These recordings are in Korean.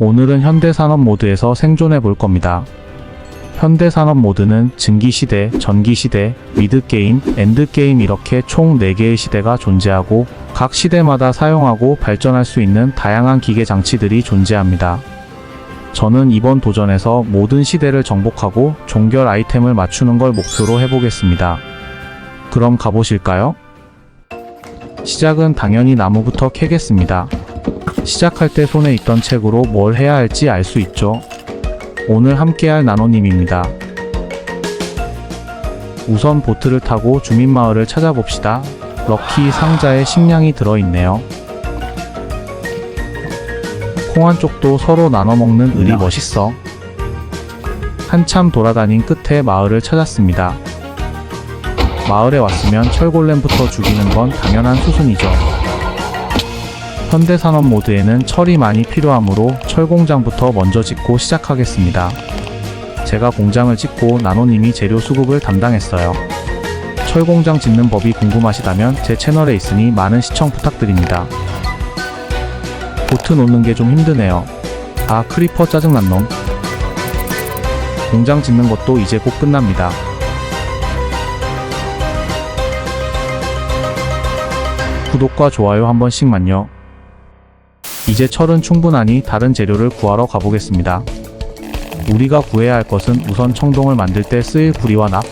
오늘은 현대산업 모드에서 생존해 볼 겁니다. 현대산업 모드는 증기시대, 전기시대, 미드게임, 엔드게임 이렇게 총 4개의 시대가 존재하고 각 시대마다 사용하고 발전할 수 있는 다양한 기계 장치들이 존재합니다. 저는 이번 도전에서 모든 시대를 정복하고 종결 아이템을 맞추는 걸 목표로 해보겠습니다. 그럼 가보실까요? 시작은 당연히 나무부터 캐겠습니다. 시작할 때 손에 있던 책으로 뭘 해야 할지 알 수 있죠. 오늘 함께할 나노님입니다. 우선 보트를 타고 주민마을을 찾아봅시다. 럭키 상자에 식량이 들어있네요. 콩 한 쪽도 서로 나눠 먹는 을이 멋있어. 한참 돌아다닌 끝에 마을을 찾았습니다. 마을에 왔으면 철골렘부터 죽이는 건 당연한 수순이죠. 현대산업 모드에는 철이 많이 필요하므로 철공장부터 먼저 짓고 시작하겠습니다. 제가 공장을 짓고 나노님이 재료 수급을 담당했어요. 철공장 짓는 법이 궁금하시다면 제 채널에 있으니 많은 시청 부탁드립니다. 보트 놓는 게 좀 힘드네요. 아 크리퍼 짜증난 놈. 공장 짓는 것도 이제 곧 끝납니다. 구독과 좋아요 한 번씩만요. 이제 철은 충분하니 다른 재료를 구하러 가보겠습니다. 우리가 구해야 할 것은 우선 청동을 만들 때 쓰일 구리와 납,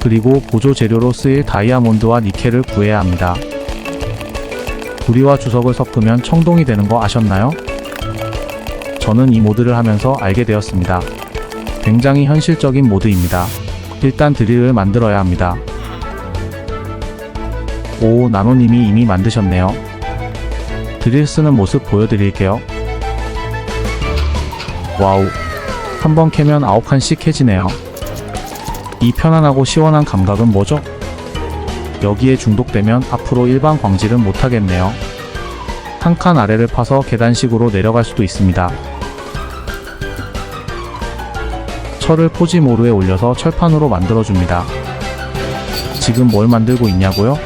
그리고 보조 재료로 쓰일 다이아몬드와 니켈을 구해야 합니다. 구리와 주석을 섞으면 청동이 되는 거 아셨나요? 저는 이 모드를 하면서 알게 되었습니다. 굉장히 현실적인 모드입니다. 일단 드릴을 만들어야 합니다. 오, 나노님이 이미 만드셨네요. 드릴 쓰는 모습 보여드릴게요. 와우. 한 번 캐면 9칸씩 캐지네요. 이 편안하고 시원한 감각은 뭐죠? 여기에 중독되면 앞으로 일반 광질은 못하겠네요. 한 칸 아래를 파서 계단식으로 내려갈 수도 있습니다. 철을 포지모루에 올려서 철판으로 만들어줍니다. 지금 뭘 만들고 있냐고요?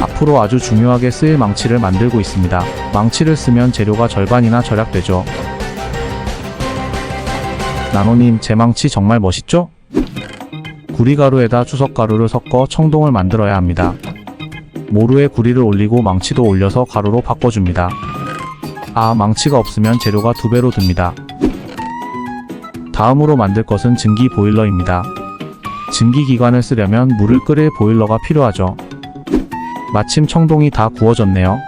앞으로 아주 중요하게 쓰일 망치를 만들고 있습니다. 망치를 쓰면 재료가 절반이나 절약되죠. 나노님, 제 망치 정말 멋있죠? 구리가루에다 추석가루를 섞어 청동을 만들어야 합니다. 모루에 구리를 올리고 망치도 올려서 가루로 바꿔줍니다. 아, 망치가 없으면 재료가 두 배로 듭니다. 다음으로 만들 것은 증기 보일러입니다. 증기 기관을 쓰려면 물을 끓일 보일러가 필요하죠. 마침 청동이 다 구워졌네요.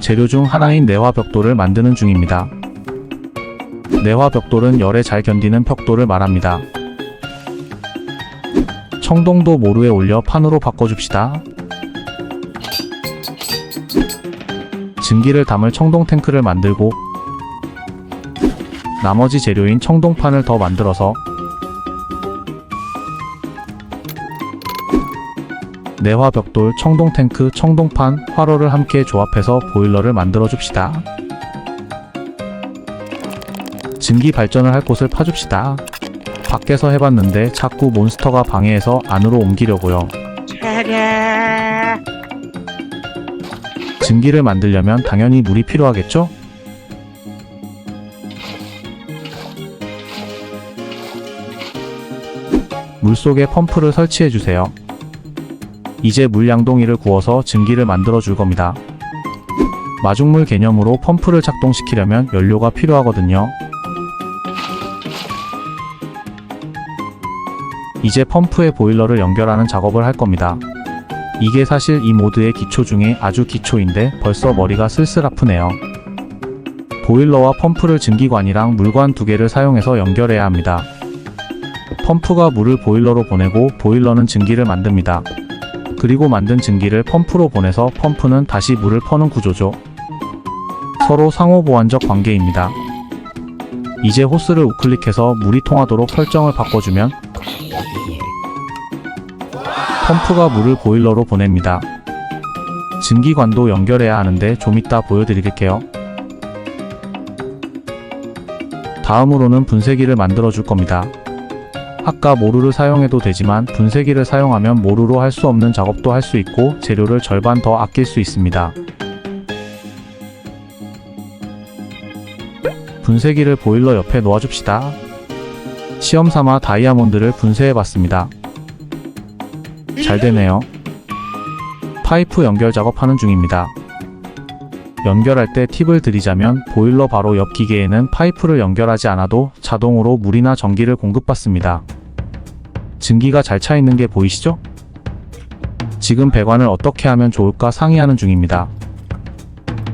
재료 중 하나인 내화 벽돌을 만드는 중입니다. 내화 벽돌은 열에 잘 견디는 벽돌을 말합니다. 청동도 모루에 올려 판으로 바꿔줍시다. 증기를 담을 청동 탱크를 만들고 나머지 재료인 청동판을 더 만들어서 내화 벽돌, 청동 탱크, 청동판, 화로를 함께 조합해서 보일러를 만들어 줍시다. 증기 발전을 할 곳을 파줍시다. 밖에서 해봤는데 자꾸 몬스터가 방해해서 안으로 옮기려고요. 증기를 만들려면 당연히 물이 필요하겠죠? 물속에 펌프를 설치해주세요. 이제 물 양동이를 구워서 증기를 만들어 줄 겁니다. 마중물 개념으로 펌프를 작동시키려면 연료가 필요하거든요. 이제 펌프에 보일러를 연결하는 작업을 할 겁니다. 이게 사실 이 모드의 기초 중에 아주 기초인데 벌써 머리가 쓸쓸 아프네요. 보일러와 펌프를 증기관이랑 물관 두 개를 사용해서 연결해야 합니다. 펌프가 물을 보일러로 보내고 보일러는 증기를 만듭니다. 그리고 만든 증기를 펌프로 보내서 펌프는 다시 물을 퍼는 구조죠. 서로 상호보완적 관계입니다. 이제 호스를 우클릭해서 물이 통하도록 설정을 바꿔주면 펌프가 물을 보일러로 보냅니다. 증기관도 연결해야 하는데 좀 이따 보여드릴게요. 다음으로는 분쇄기를 만들어 줄 겁니다. 아까 모루를 사용해도 되지만 분쇄기를 사용하면 모루로 할 수 없는 작업도 할 수 있고 재료를 절반 더 아낄 수 있습니다. 분쇄기를 보일러 옆에 놓아줍시다. 시험 삼아 다이아몬드를 분쇄해봤습니다. 잘 되네요. 파이프 연결 작업하는 중입니다. 연결할 때 팁을 드리자면 보일러 바로 옆 기계에는 파이프를 연결하지 않아도 자동으로 물이나 전기를 공급받습니다. 증기가 잘 차 있는 게 보이시죠? 지금 배관을 어떻게 하면 좋을까 상의하는 중입니다.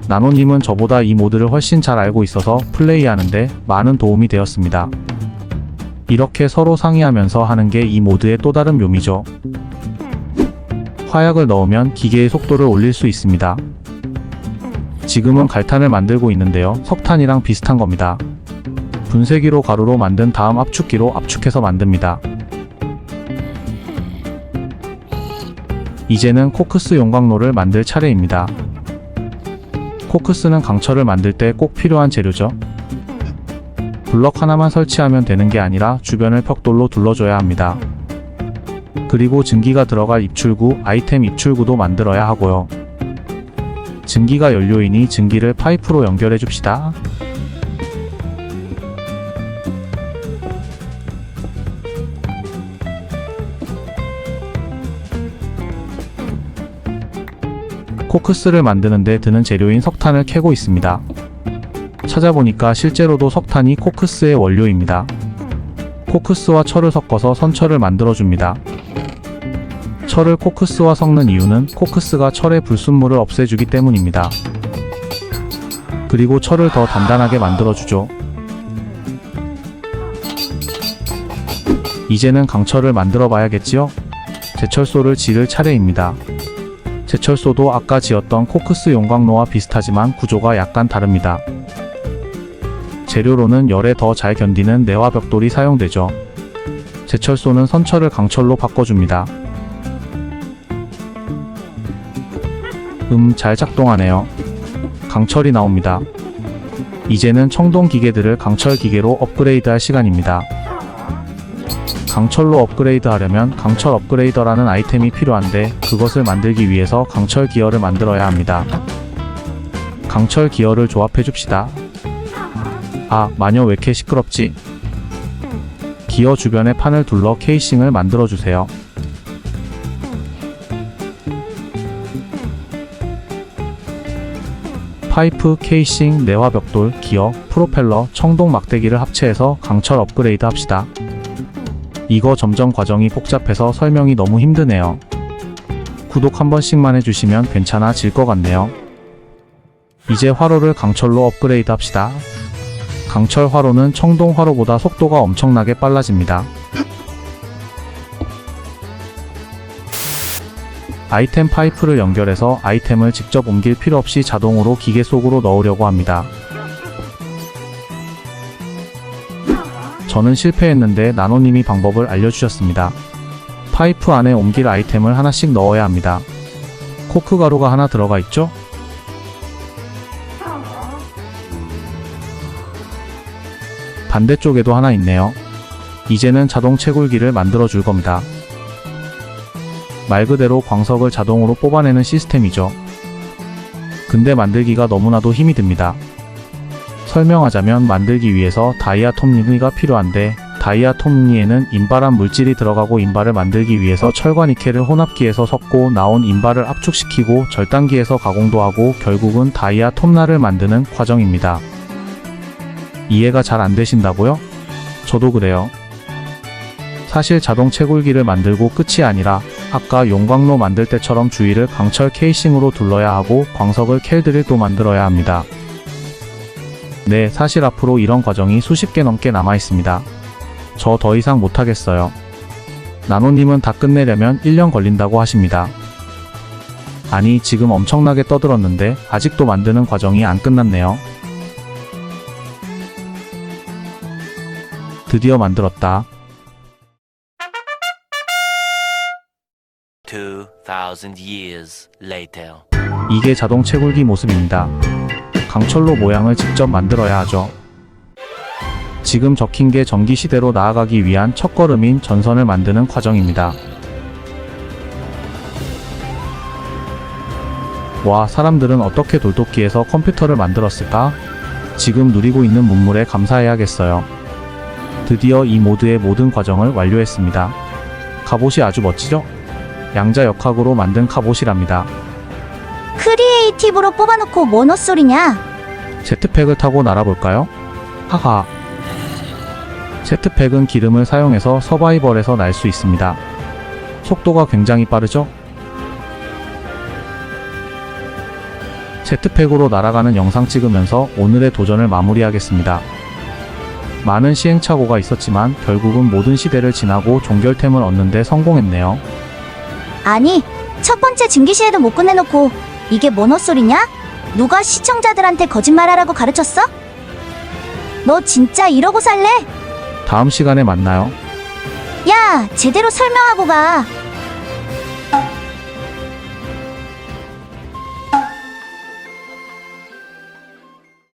나노님은 저보다 이 모드를 훨씬 잘 알고 있어서 플레이하는데 많은 도움이 되었습니다. 이렇게 서로 상의하면서 하는 게 이 모드의 또 다른 묘미죠. 화약을 넣으면 기계의 속도를 올릴 수 있습니다. 지금은 갈탄을 만들고 있는데요. 석탄이랑 비슷한 겁니다. 분쇄기로 가루로 만든 다음 압축기로 압축해서 만듭니다. 이제는 코크스 용광로를 만들 차례입니다. 코크스는 강철을 만들 때 꼭 필요한 재료죠. 블럭 하나만 설치하면 되는 게 아니라 주변을 벽돌로 둘러줘야 합니다. 그리고 증기가 들어갈 입출구, 아이템 입출구도 만들어야 하고요. 증기가 연료이니 증기를 파이프로 연결해 줍시다. 코크스를 만드는데 드는 재료인 석탄을 캐고 있습니다. 찾아보니까 실제로도 석탄이 코크스의 원료입니다. 코크스와 철을 섞어서 선철을 만들어줍니다. 철을 코크스와 섞는 이유는 코크스가 철의 불순물을 없애주기 때문입니다. 그리고 철을 더 단단하게 만들어주죠. 이제는 강철을 만들어 봐야겠지요? 제철소를 지를 차례입니다. 제철소도 아까 지었던 코크스 용광로와 비슷하지만 구조가 약간 다릅니다. 재료로는 열에 더 잘 견디는 내화 벽돌이 사용되죠. 제철소는 선철을 강철로 바꿔줍니다. 음, 잘 작동하네요. 강철이 나옵니다. 이제는 청동 기계들을 강철 기계로 업그레이드 할 시간입니다. 강철로 업그레이드 하려면 강철 업그레이더라는 아이템이 필요한데 그것을 만들기 위해서 강철 기어를 만들어야 합니다. 강철 기어를 조합해 줍시다. 아, 마녀 왜 이렇게 시끄럽지? 기어 주변에 판을 둘러 케이싱을 만들어 주세요. 파이프, 케이싱, 내화 벽돌, 기어, 프로펠러, 청동 막대기를 합체해서 강철 업그레이드 합시다. 이거 점점 과정이 복잡해서 설명이 너무 힘드네요. 구독 한 번씩만 해주시면 괜찮아질 것 같네요. 이제 화로를 강철로 업그레이드 합시다. 강철 화로는 청동 화로보다 속도가 엄청나게 빨라집니다. 아이템 파이프를 연결해서 아이템을 직접 옮길 필요 없이 자동으로 기계 속으로 넣으려고 합니다. 저는 실패했는데 나노님이 방법을 알려주셨습니다. 파이프 안에 옮길 아이템을 하나씩 넣어야 합니다. 코크 가루가 하나 들어가 있죠? 반대쪽에도 하나 있네요. 이제는 자동 채굴기를 만들어 줄 겁니다. 말 그대로 광석을 자동으로 뽑아내는 시스템이죠. 근데 만들기가 너무나도 힘이 듭니다. 설명하자면 만들기 위해서 다이아 톱니가 필요한데 다이아 톱니에는 인발한 물질이 들어가고 인발을 만들기 위해서 철과 니켈을 혼합기에서 섞고 나온 인발을 압축시키고 절단기에서 가공도 하고 결국은 다이아 톱날을 만드는 과정입니다. 이해가 잘 안 되신다고요? 저도 그래요. 사실 자동 채굴기를 만들고 끝이 아니라 아까 용광로 만들 때처럼 주위를 강철 케이싱으로 둘러야 하고 광석을 캘 드릴도 만들어야 합니다. 네, 사실 앞으로 이런 과정이 수십 개 넘게 남아 있습니다. 저 더 이상 못하겠어요. 나노님은 다 끝내려면 1년 걸린다고 하십니다. 아니, 지금 엄청나게 떠들었는데 아직도 만드는 과정이 안 끝났네요. 드디어 만들었다. 2,000 years later. 이게 자동 채굴기 모습입니다. 강철로 모양을 직접 만들어야 하죠. 지금 적힌 게 전기 시대로 나아가기 위한 첫걸음인 전선을 만드는 과정입니다. 와, 사람들은 어떻게 돌도끼에서 컴퓨터를 만들었을까? 지금 누리고 있는 문물에 감사해야겠어요. 드디어 이 모드의 모든 과정을 완료했습니다. 갑옷이 아주 멋지죠? 양자 역학으로 만든 갑옷이랍니다. 크리에이티브로 뽑아놓고 뭔 헛소리냐? 제트팩을 타고 날아볼까요? 하하. 제트팩은 기름을 사용해서 서바이벌에서 날 수 있습니다. 속도가 굉장히 빠르죠? 제트팩으로 날아가는 영상 찍으면서 오늘의 도전을 마무리하겠습니다. 많은 시행착오가 있었지만 결국은 모든 시대를 지나고 종결템을 얻는데 성공했네요. 아니, 첫 번째 증기시에도 못 끝내놓고 이게 뭔 헛소리냐? 누가 시청자들한테 거짓말하라고 가르쳤어? 너 진짜 이러고 살래? 다음 시간에 만나요. 야, 제대로 설명하고 가.